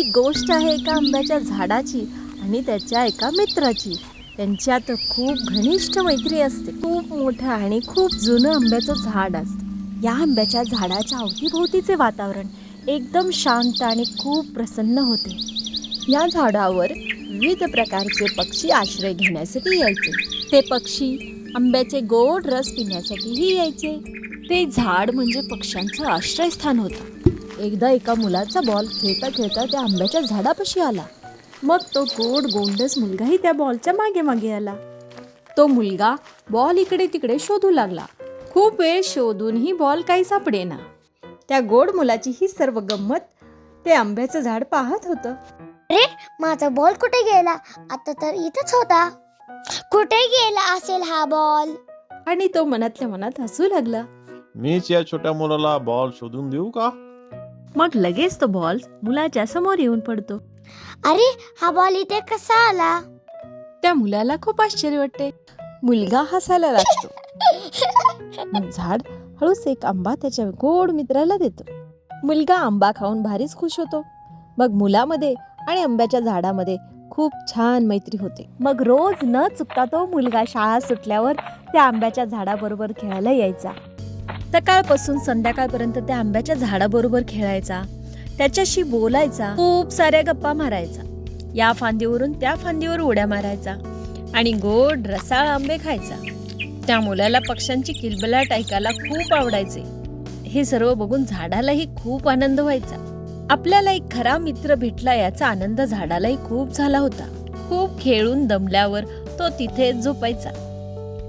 ही गोष्ट आहे एका आंब्याच्या झाडाची आणि त्याच्या एका मित्राची. त्यांच्यात खूप घनिष्ठ मैत्री असते. खूप मोठं आणि खूप जुनं आंब्याचं झाड असतं. या आंब्याच्या झाडाच्या अवतीभोवतीचे वातावरण एकदम शांत आणि खूप प्रसन्न होते. या झाडावर विविध प्रकारचे पक्षी आश्रय घेण्यासाठी यायचे. ते पक्षी आंब्याचे गोड रस पिण्यासाठीही यायचे. ते झाड म्हणजे पक्ष्यांचं आश्रयस्थान होतं. एकदा एका मुलाचा बॉल खेळता खेळता त्या आंब्याच्या झाडापाशी आला. मग तो गोड गोंडस मुलगाही त्या बॉलच्या मागे मागे आला. तो मुलगा बॉल इकडे तिकडे शोधू लागला. खूप वेळ शोधूनही बॉल काही सापडेना. त्या गोड मुलाची ही सर्व गंमत ते आंब्याचं झाड पाहत होतं. अरे माझा बॉल कुठे गेला? आता तर इथंच होता. कुठे गेला असेल हा बॉल आणि तो मनातल्या मनात हसू लागला. मीच या छोट्या मुलाला बॉल शोधून देऊ का? मग लगेच तो बॉल मुलाच्या समोर येऊन पडतो. अरे हा बॉल इथे कसा आला? त्या मुलाला खूप आश्चर्य वाटते. मुलगा हसायला लागतो. मग झाड हळूच एक आंबा त्याच्या गोड मित्राला देतो. मुलगा आंबा खाऊन भारीच खुश होतो. मग मुलामध्ये आणि आंब्याच्या झाडामध्ये खूप छान मैत्री होते. मग रोज न चुकता तो मुलगा शाळा सुटल्यावर त्या आंब्याच्या झाडाबरोबर खेळायला यायचा. सकाळपासून संध्याकाळपर्यंत त्या आंब्याच्या झाडाबरोबर खेळायचा. त्याच्याशी बोलायचा. खूप साऱ्या गप्पा मारायचा. या फांदीवरून त्या फांदीवर उड्या मारायचा आणि गोड रसाळ आंबे खायचा. त्या मुलाला पक्ष्यांची किलबलाट ऐकायला खूप आवडायचे. हे सर्व बघून झाडालाही खूप आनंद व्हायचा. आपल्याला एक खरा मित्र भेटला याचा आनंद झाडालाही खूप झाला होता. खूप खेळून दमल्यावर तो तिथे झोपायचा.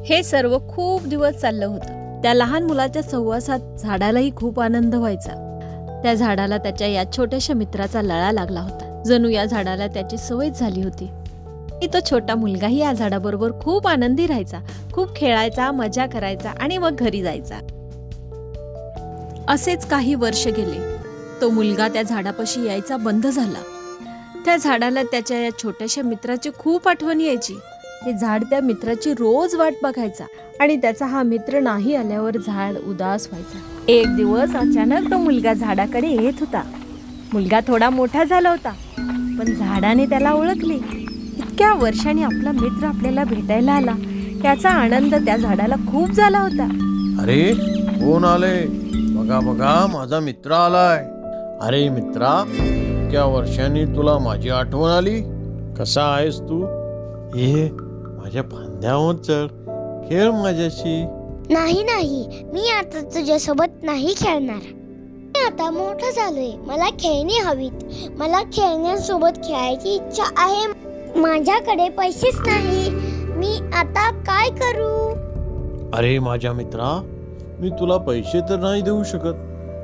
हे सर्व खूप दिवस चाललं होतं. त्या लहान मुलाच्या सहवासात झाडालाही खूप आनंद व्हायचा. त्या झाडाला त्याच्या या छोट्याशा मित्राचा लळा लागला होता. जणू या झाडाला त्याची सवय झाली होती. तो छोटा मुलगाही या झाडाबरोबर खूप आनंदी राहायचा. खूप खेळायचा मजा करायचा आणि मग घरी जायचा. असेच काही वर्ष गेले. तो मुलगा त्या झाडापाशी यायचा बंद झाला. त्या झाडाला त्याच्या या छोट्याशा मित्राची खूप आठवण यायची. ते झाड त्या मित्राची रोज वाट बघायचा आणि त्याचा हा मित्र नाही आल्यावर झाड उदास व्हायचा. एक दिवस अचानक तो मुलगा झाडाकडे येत होता. मुलगा थोडा मोठा झाला होता पण झाडाने त्याला ओळखले. इतक्या वर्षांनी आपला मित्र आपल्याला भेटायला आला. याचा आनंद त्या झाडाला खूप झाला होता. अरे कोण आले? बघा बघा माझा मित्र आलाय. अरे मित्रा इतक्या वर्षांनी तुला माझी आठवण आली? कसा आहेस तू? ये माझ्या फांद्यावर चढ. खेळ माझ्याशी. नाही नाही. मी आता तुझ्यासोबत नाही खेळणार. मी आता मोठा झालोय. मला खेळणी हवीत. मला खेळण्यासोबत खेळायची इच्छा आहे. माझ्याकडे पैसेच नाही. मी आता काय करू? अरे माझ्या मित्रा मी तुला पैसे तर नाही देऊ शकत.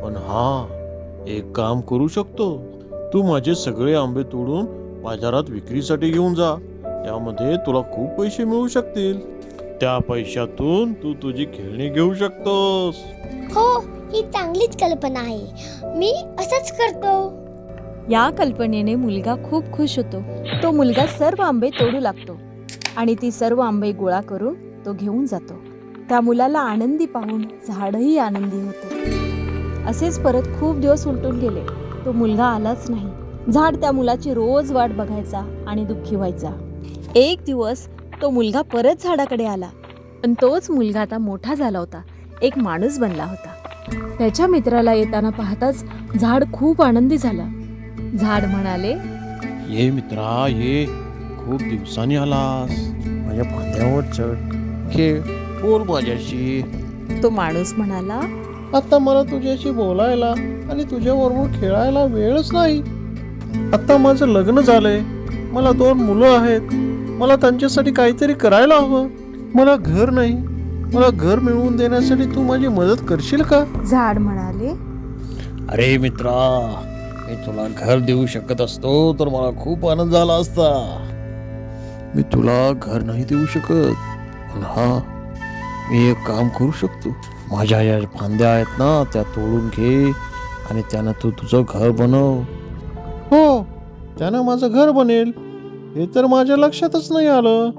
पण हा एक काम करू शकतो. तू माझे सगळे आंबे तोडून बाजारात विक्रीसाठी घेऊन जा. त्यामध्ये तुला खूप पैसे मिळू शकतील. त्या पैशातून तू तुझी खेळणी घेऊ शकतोस. हो ही चांगलीच कल्पना आहे. मी असंच करतो. या कल्पनेने मुलगा खूप खुश होतो. तो मुलगा सर्व आंबे तोडू लागतो आणि ती सर्व आंबे गोळा करून तो घेऊन जातो. त्या मुलाला आनंदी पाहून झाडही आनंदी होते. असेच परत खूप दिवस उलटून गेले. तो मुलगा आलाच नाही. झाड त्या मुलाची रोज वाट बघायचा आणि दुःखी व्हायचा. एक दिवस तो मुलगा परत झाडाकडे आला. पण तोच मुलगा आता मोठा झाला होता. एक माणूस बनला होता. त्याच्या मित्राला येताना पाहताच झाड खूप आनंदी झाला. झाड म्हणाले ये मित्रा ये. खूप दिवसांनी आलास. माझ्या फांद्यावर चढ. खेळ. बोल माझ्याशी. तो माणूस म्हणाला आता मला तुझ्याशी बोलायला आणि तुझ्या बरोबर खेळायला वेळच नाही. आता माझं लग्न झालंय. मला दोन मुलं आहेत. मला त्यांच्यासाठी काहीतरी करायला हवं. मला घर नाही. मला घर मिळवून देण्यासाठी तू माझी मदत करशील का? झाड म्हणाले. अरे मित्रा मी तुला घर देऊ शकत असतो तर मला खूप आनंद झाला असता. मी तुला घर नाही देऊ शकत पण हा मी एक काम करू शकतो. माझ्या या फांद्या आहेत ना त्या तोडून घे आणि त्यानं तू तुझं घर बनव. हो त्यानं माझं घर बनेल. हे तर माझ्या लक्षातच नाही आलं.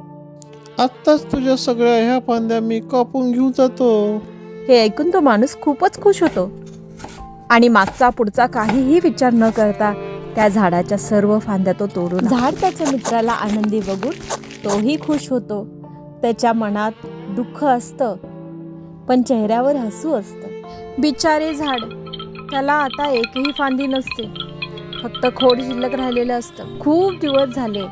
आत्ताच तुझ्या सगळ्या ह्या फांद्या मी कापून घेऊन जातो. हे ऐकून तो माणूस खूपच खुश होतो. आणि मागचा पुढचा काहीही विचार न करता त्या झाडाच्या सर्व फांद्या तो तोडून झाड त्याच्या मित्राला आनंदी बघून तोही खुश होतो. त्याच्या मनात दुःख असतं पण चेहऱ्यावर हसू असतं. बिचारे झाड त्याला आता एकही फांदी नसते. फक्त खोड शिल्लक राहिलेलं असतं. खूप दिवस झाले.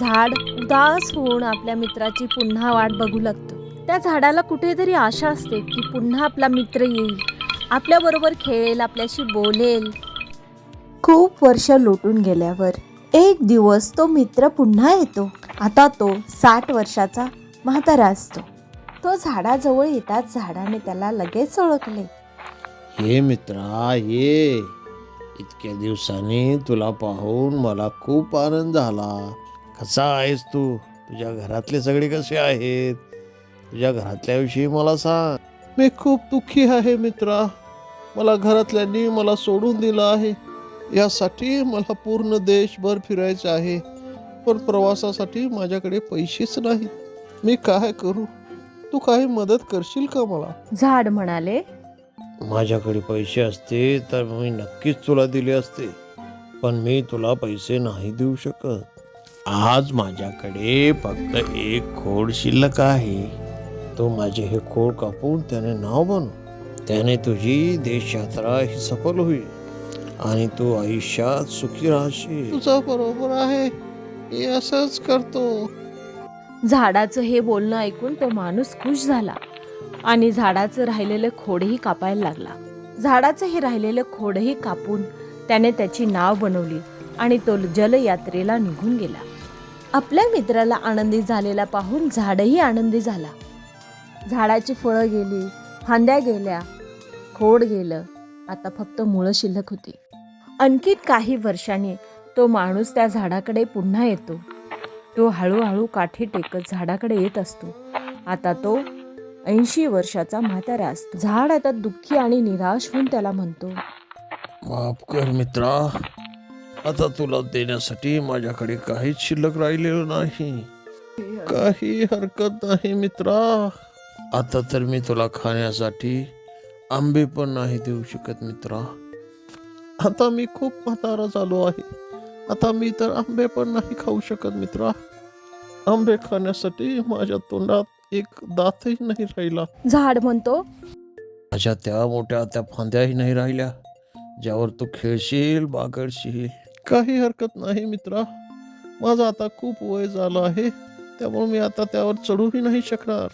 झाड उदास होऊन आपल्या मित्राची पुन्हा वाट बघू लागतो. त्या झाडाला कुठेतरी आशा असते की पुन्हा आपला मित्र येईल. आपल्याबरोबर खेळेल आपल्याशी बोलेल. खूप वर्ष लोटून गेल्यावर एक दिवस तो मित्र पुन्हा येतो. आता तो साठ वर्षाचा म्हातारा असतो. तो झाडाजवळ येताच झाडाने त्याला लगेच ओळखले. हे मित्रा ये इतक्या दिवसांनी तुला पाहून मला खूप आनंद झाला. कसा आहेस तू? तुझ्या घरातले सगळे कसे आहेत? तुझ्या घरातल्याविषयी मला सांग. मी खूप दुःखी आहे मित्रा. मला घरातल्यांनी मला सोडून दिलं आहे. यासाठी मला पूर्ण देशभर फिरायचं आहे. पण प्रवासासाठी माझ्याकडे पैसेच नाहीत. मी काय करू? तू काही मदत करशील का मला? झाड म्हणाले. माझ्याकडे पैसे असते तर मी नक्कीच तुला दिले असते पण मी तुला पैसे नाही देऊ शकत. आज माझ्याकडे फक्त एक खोड शिल्लक आहे. तो माझे हे खोड कापून त्याने नाव बनव. त्याने तुझी देशयात्रा ही सफल होईल आणि तू आयुष्यात सुखी राहशील. तुझा बरोबर आहे. मी असंच करतो. झाडाचं हे बोलणं ऐकून तो माणूस खुश झाला. आणि झाडाचं राहिलेलं खोडही कापायला लागला. झाडाचं हे राहिलेलं खोडही कापून त्याने त्याची नाव बनवली आणि तो जलयात्रेला निघून गेला. आपल्या मित्राला आनंदी झालेला पाहून झाडही आनंदी झाला. झाडाची फळं गेली फांद्या गेल्या खोड गेलं आता फक्त मुळं शिल्लक होती. आणखी काही वर्षांनी तो माणूस त्या झाडाकडे पुन्हा येतो. तो हळूहळू काठी टेकत झाडाकडे येत असतो. आता तो ऐंशी वर्षाचा म्हातारा असतो. झाड आता दुःखी आणि निराश होऊन त्याला म्हणतो माफ कर मित्रा. आता तुला देण्यासाठी माझ्याकडे काहीच शिल्लक राहिलेलं नाही. काही हरकत नाही मित्रा. आता तर मी तुला खाण्यासाठी आंबे पण नाही देऊ शकत मित्रा. आता मी खूप म्हातारा झालो आहे. आता मी तर आंबे पण नाही खाऊ शकत मित्रा. आंबे खाण्यासाठी माझ्या तोंडात एक दातही नाही राहिला. झाड म्हणतो. माझ्या त्या मोठ्या त्या फांद्याही नाही राहिल्या. ज्यावर तू खेळशील बागडशील. काही हरकत नाही मित्रा. माझं आता खूप वय झालं आहे. त्यामुळे मी आता त्यावर चढूही नाही शकणार.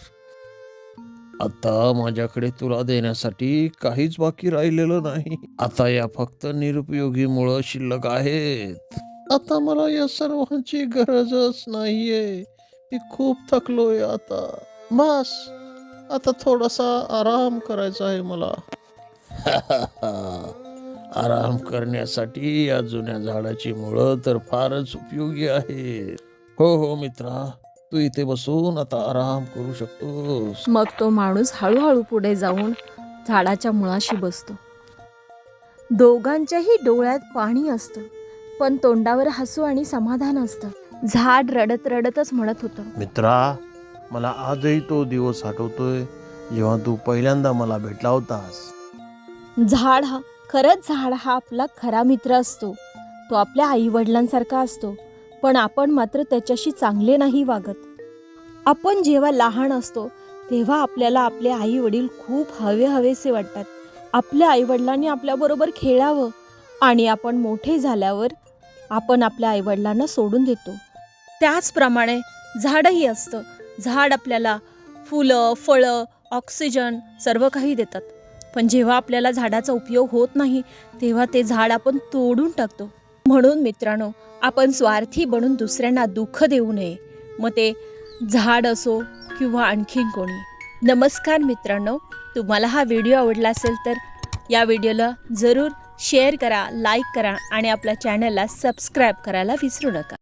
आता माझ्याकडे तुला देण्यासाठी काहीच बाकी राहिलेलं नाही. आता या फक्त निरुपयोगी मुळं शिल्लक आहेत. आता मला या सर्वांची गरजच नाहीये. मी खूप थकलोय आता. बस. आता थोडासा आराम करायचा आहे मला. आराम करण्यासाठी या जुन्या झाडाची मुळं तर फारच उपयोगी आहेत. हो हो मित्रा. तू इथे बसून आता आराम करू शकतोस. मग तो माणूस हळूहळू पुढे जाऊन झाडाच्या मुळाशी बसतो. दोघांच्याही डोळ्यात पाणी असतं पण तोंडावर हसू आणि समाधान असतं. झाड रडत रडतच म्हणत होतं. मित्रा मला आजही तो दिवस आठवतोय जेव्हा तू पहिल्यांदा मला भेटला होतास. झाड हा खरंच झाड हा आपला खरा मित्र असतो. तो आपल्या आई वडिलांसारखा असतो. पण आपण मात्र त्याच्याशी चांगले नाही वागत. आपण जेव्हा लहान असतो तेव्हा आपल्याला आपले आई वडील खूप हवे हवेसे वाटतात. आपल्या आई वडिलांनी आपल्याबरोबर खेळावं आणि आपण मोठे झाल्यावर आपण आपल्या आईवडिलांना सोडून देतो. त्याचप्रमाणे झाडही असतं. झाड आपल्याला फुलं फळं ऑक्सिजन सर्व काही देतात. पण जेव्हा आपल्याला झाडाचा उपयोग होत नाही तेव्हा ते झाड आपण तोडून टाकतो. म्हणून मित्रांनो आपण स्वार्थी बनून दुसऱ्यांना दुःख देऊ नये. मग ते झाड असो किंवा आणखीन कोणी. नमस्कार मित्रांनो तुम्हाला हा व्हिडिओ आवडला असेल तर या व्हिडिओला जरूर शेअर करा लाईक करा आणि आपल्या चॅनलला सबस्क्राईब करायला विसरू नका.